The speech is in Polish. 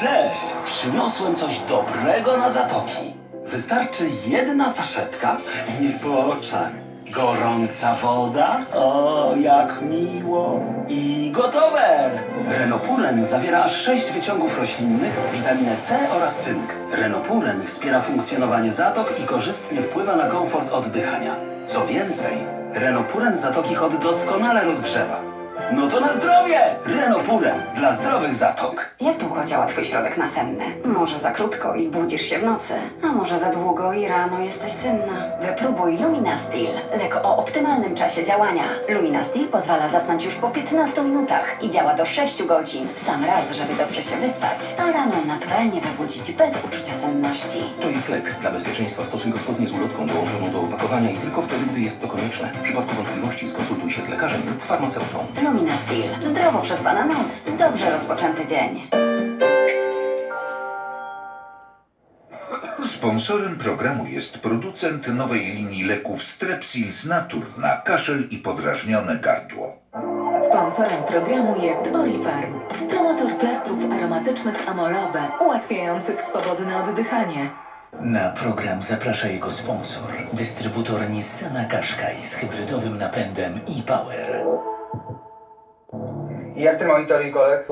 Cześć! Przyniosłem coś dobrego na zatoki. Wystarczy jedna saszetka i nie. Gorąca woda? O, jak miło! I gotowe! Renopuren zawiera aż 6 wyciągów roślinnych, witaminę C oraz cynk. Renopuren wspiera funkcjonowanie zatok i korzystnie wpływa na komfort oddychania. Co więcej, Renopuren zatoki hot doskonale rozgrzewa. No to na zdrowie! Renopuren dla zdrowych zatok. Jak długo działa twój środek nasenny? Może za krótko i budzisz się w nocy, a może za długo i rano jesteś senna. Wypróbuj Luminastil, lek o optymalnym czasie działania. Luminastil pozwala zasnąć już po 15 minutach i działa do 6 godzin. W sam raz, żeby dobrze się wyspać, a rano naturalnie wybudzić bez uczucia senności. To jest lek. Dla bezpieczeństwa stosuj go zgodnie z ulotką dołączoną do opakowania i tylko wtedy, gdy jest to konieczne. W przypadku wątpliwości skonsultuj się z lekarzem lub farmaceutą. Zdrowo przespana noc. Dobrze rozpoczęty dzień. Sponsorem programu jest producent nowej linii leków Strepsils Natur na kaszel i podrażnione gardło. Sponsorem programu jest Orifarm, promotor plastrów aromatycznych amolowe, ułatwiających swobodne oddychanie. Na program zaprasza jego sponsor, dystrybutor Nissana Qashqai z hybrydowym napędem e-Power. Ilyen extrema, mint amikor